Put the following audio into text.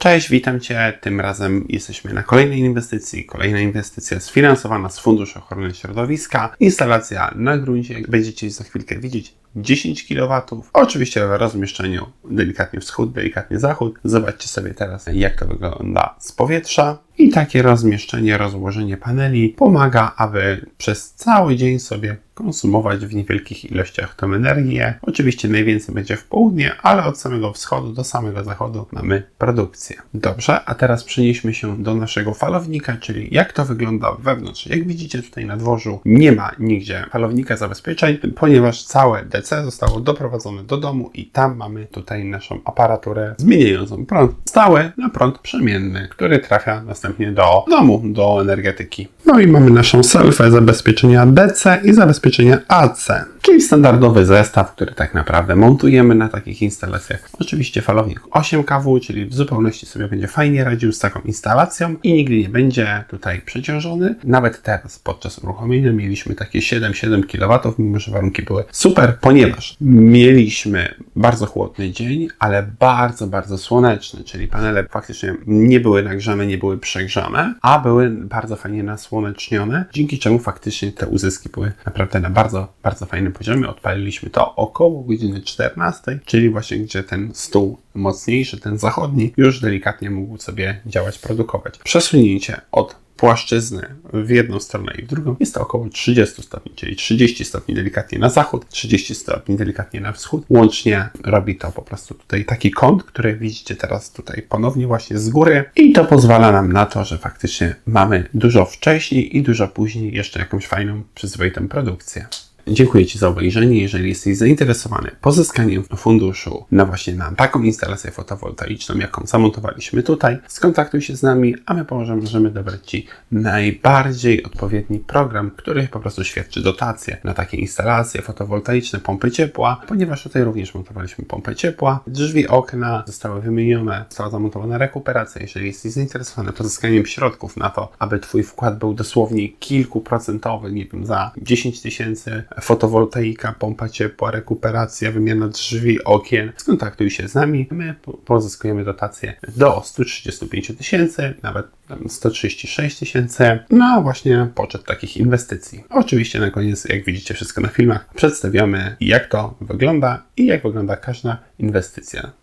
Cześć, witam Cię. Tym razem jesteśmy na kolejnej inwestycji. Kolejna inwestycja sfinansowana z Funduszu Ochrony Środowiska. Instalacja na gruncie. Będziecie za chwilkę widzieć, 10 kW. Oczywiście w rozmieszczeniu delikatnie wschód, delikatnie zachód. Zobaczcie sobie teraz, jak to wygląda z powietrza. I takie rozmieszczenie, rozłożenie paneli pomaga, aby przez cały dzień sobie konsumować w niewielkich ilościach tą energię. Oczywiście najwięcej będzie w południe, ale od samego wschodu do samego zachodu mamy produkcję. Dobrze, a teraz przenieśmy się do naszego falownika, czyli jak to wygląda wewnątrz. Jak widzicie tutaj na dworzu nie ma nigdzie falownika zabezpieczeń, ponieważ całe DC zostało doprowadzone do domu i tam mamy tutaj naszą aparaturę zmieniającą prąd stały na prąd przemienny, który trafia następnie do domu, do energetyki. No i mamy naszą selfę zabezpieczenia DC i zabezpieczenia AC, czyli standardowy zestaw, który tak naprawdę montujemy na takich instalacjach. Oczywiście falownik 8 kW, czyli w zupełności sobie będzie fajnie radził z taką instalacją i nigdy nie będzie tutaj przeciążony. Nawet teraz podczas uruchomienia mieliśmy takie 7-7 kW, mimo że warunki były super, ponieważ mieliśmy bardzo chłodny dzień, ale bardzo, bardzo słoneczny, czyli panele faktycznie nie były nagrzane, nie były przegrzane, a były bardzo fajnie nasłonecznione, dzięki czemu faktycznie te uzyski były naprawdę na bardzo, bardzo fajnym poziomie. Odpaliliśmy to około godziny 14, czyli właśnie gdzie ten stół mocniejszy, ten zachodni, już delikatnie mógł sobie działać, produkować. Przesunięcie od płaszczyzny w jedną stronę i w drugą jest to około 30 stopni, czyli 30 stopni delikatnie na zachód, 30 stopni delikatnie na wschód. Łącznie robi to po prostu tutaj taki kąt, który widzicie teraz tutaj ponownie właśnie z góry i to pozwala nam na to, że faktycznie mamy dużo wcześniej i dużo później jeszcze jakąś fajną, przyzwoitą produkcję. Dziękuję Ci za obejrzenie. Jeżeli jesteś zainteresowany pozyskaniem funduszu na właśnie na taką instalację fotowoltaiczną, jaką zamontowaliśmy tutaj, skontaktuj się z nami, a my możemy dobrać Ci najbardziej odpowiedni program, który po prostu świadczy dotacje na takie instalacje fotowoltaiczne, pompy ciepła, ponieważ tutaj również montowaliśmy pompę ciepła, drzwi, okna zostały wymienione, została zamontowana rekuperacja. Jeżeli jesteś zainteresowany pozyskaniem środków na to, aby Twój wkład był dosłownie kilkuprocentowy, nie wiem, za 10 tysięcy fotowoltaika, pompa ciepła, rekuperacja, wymiana drzwi, okien. Skontaktuj się z nami. My po- pozyskujemy dotacje do 135 tysięcy, nawet tam 136 tysięcy na właśnie poczet takich inwestycji. Oczywiście na koniec, jak widzicie wszystko na filmach, przedstawiamy jak to wygląda i jak wygląda każda inwestycja.